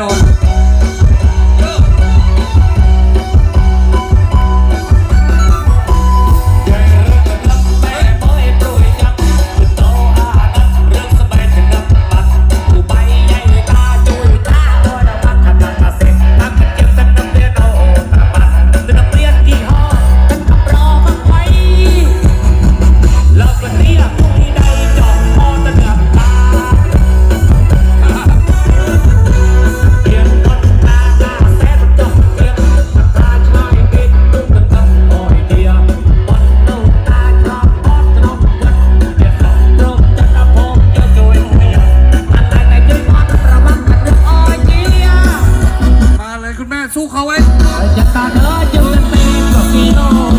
on. จะตาเด้อจะเป็นตีกับพี่น้อ